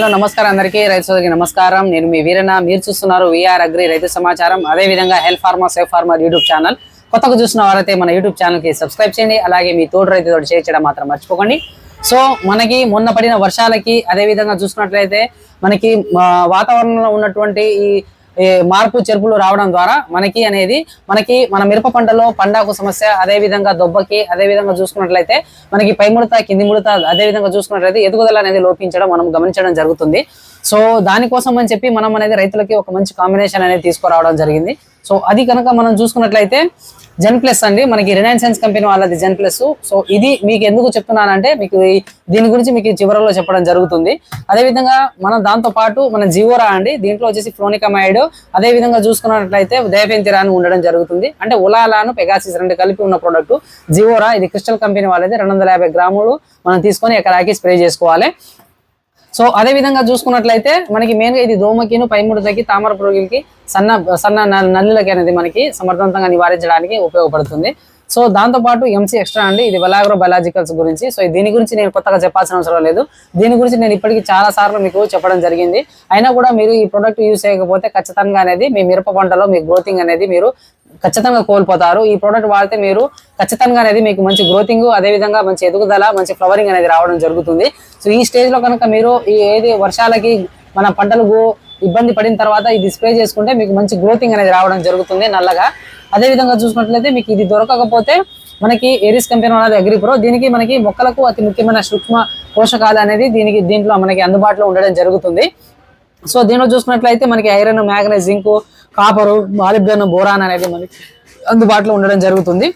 Hello నమస్కారం అందరికీ. రైతు సోదరికి నమస్కారం. నేను మీ వీరన్న. మీరు చూస్తున్నారు విఆర్ అగ్రి రైతు సమాచారం. అదే విధంగా health farmer safe farmer YouTube channel. కొత్తగా చూసిన వారైతే మన యూట్యూబ్ ఛానల్కి సబ్స్క్రైబ్ చేయండి. అలాగే మీ తోడు రైతు షేర్ చేయడం మాత్రం మర్చిపోకండి. సో మనకి మొన్న పడిన వర్షాలకి అదే విధంగా చూసుకున్నట్లయితే మనకి వాతావరణంలో ఉన్నటువంటి ఈ మార్పు చెరుపులు రావడం ద్వారా మనకి అనేది మనకి మన మిరప పంటలో పండాకు సమస్య అదే విధంగా దొబ్బకి అదే విధంగా చూసుకున్నట్లయితే మనకి పై ముడత కింది ముడత అదే విధంగా చూసుకున్నట్లయితే ఎదుగుదల అనేది లోపించడం మనం గమనించడం జరుగుతుంది. సో దానికోసం అని చెప్పి మనం అనేది రైతులకి ఒక మంచి కాంబినేషన్ అనేది తీసుకురావడం జరిగింది. సో అది కనుక మనం చూసుకున్నట్లయితే జెన్ ప్లస్ అండి. మనకి రినైన్సెన్స్ కంపెనీ వాళ్ళది జెన్ ప్లస్ సో ఇది మీకు ఎందుకు చెప్తున్నానంటే మీకు దీని గురించి మీకు చివరిలో చెప్పడం జరుగుతుంది. అదే విధంగా మనం దాంతో పాటు మన జీవోరా అండి. దీంట్లో వచ్చేసి ఫ్లోనికమైడ్ అదే విధంగా చూసుకున్నట్లయితే దయపెంతిరాని ఉండడం జరుగుతుంది. అంటే ఉలాలాను పెగాసిస్ రెండు కలిపి ఉన్న ప్రోడక్ట్ జివోరా ఇది క్రిస్టల్ కంపెనీ వాళ్ళది. రెండు వందల యాభై గ్రాములు మనం తీసుకొని ఎకరాకి స్ప్రే చేసుకోవాలి. సో అదే విధంగా చూసుకున్నట్లయితే మనకి మెయిన్గా ఇది దోమకిను పైముడతకి తామర పురుగులకి సన్న సన్న నల్లులకి అనేది మనకి సమర్థవంతంగా నివారించడానికి ఉపయోగపడుతుంది. సో దాంతో పాటు ఎంసీ ఎక్స్ట్రా అండి. ఇది వెలాగ్రో బయాలజికల్స్ గురించి. సో దీని గురించి నేను కొత్తగా చెప్పాల్సిన అవసరం లేదు. దీని గురించి నేను ఇప్పటికీ చాలా సార్లు మీకు చెప్పడం జరిగింది. అయినా కూడా మీరు ఈ ప్రోడక్ట్ యూజ్ చేయకపోతే ఖచ్చితంగా అనేది మీ మిరప పంటలో మీ గ్రోతింగ్ అనేది మీరు ఖచ్చితంగా కోల్పోతారు. ఈ ప్రోడక్ట్ వాడితే మీరు ఖచ్చితంగా అనేది మీకు మంచి గ్రోతింగ్ అదే విధంగా మంచి ఎదుగుదల మంచి ఫ్లవరింగ్ అనేది రావడం జరుగుతుంది. సో ఈ స్టేజ్లో కనుక మీరు ఈ ఏది వర్షాలకి మన పంటలకు ఇబ్బంది పడిన తర్వాత ఇది స్ప్రే చేసుకుంటే మీకు మంచి గ్రోతింగ్ అనేది రావడం జరుగుతుంది నల్లగా. అదే విధంగా చూసినట్లయితే మీకు ఇది దొరకకపోతే మనకి ఏరిస్ కంపెనీ అనేది అగ్రిప్రో దీనికి మనకి మొక్కలకు అతి ముఖ్యమైన సూక్ష్మ పోషకాలు అనేది దీనికి దీంట్లో మనకి అందుబాటులో ఉండడం జరుగుతుంది. సో దీనిలో చూసినట్లయితే మనకి iron manganese zinc copper molybdenum boron అనేది మనకి అందుబాటులో ఉండడం జరుగుతుంది.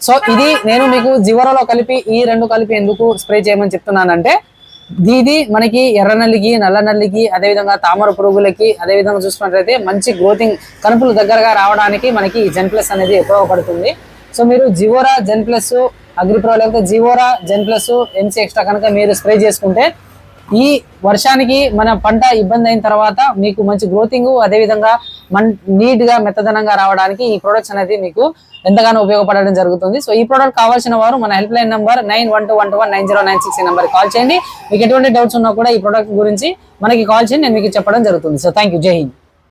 సో ఇది నేను మీకు జివరలో కలిపి ఈ రెండు కలిపి ఎందుకు స్ప్రే చేయమని చెప్తున్నానంటే ఇది మనకి ఎర్ర నల్లికి నల్ల నల్లికి అదేవిధంగా తామర పురుగులకి అదే విధంగా చూసుకున్నట్లయితే మంచి గ్రోతింగ్ కనుపులు దగ్గరగా రావడానికి మనకి ఈ జెన్ ప్లస్ అనేది ఉపయోగపడుతుంది. సో మీరు జివోరా జెన్ ప్లస్ అగ్రిప్రో లేకపోతే జివోరా జెన్ ప్లస్ ఎంసీ ఎక్స్ట్రా కనుక మీరు స్ప్రే చేసుకుంటే ఈ వర్షానికి మన పంట ఇబ్బంది అయిన తర్వాత మీకు మంచి గ్రోతింగ్ అదేవిధంగా మన్ నీట్గా మెత్తదనంగా రావడానికి ఈ ప్రొడక్ట్స్ అనేది మీకు ఎంతగానో ఉపయోగపడడం జరుగుతుంది. సో ఈ ప్రోడక్ట్ కావాల్సిన వారు మన help line number nine one two one two one nine zero nine six number call చేయండి. మీకు ఎటువంటి డౌట్స్ ఉన్నా కూడా ఈ ప్రోడక్ట్ గురించి మనకి కాల్ చేయండి నేను మీకు చెప్పడం జరుగుతుంది. సో థ్యాంక్ యూ జై హింద్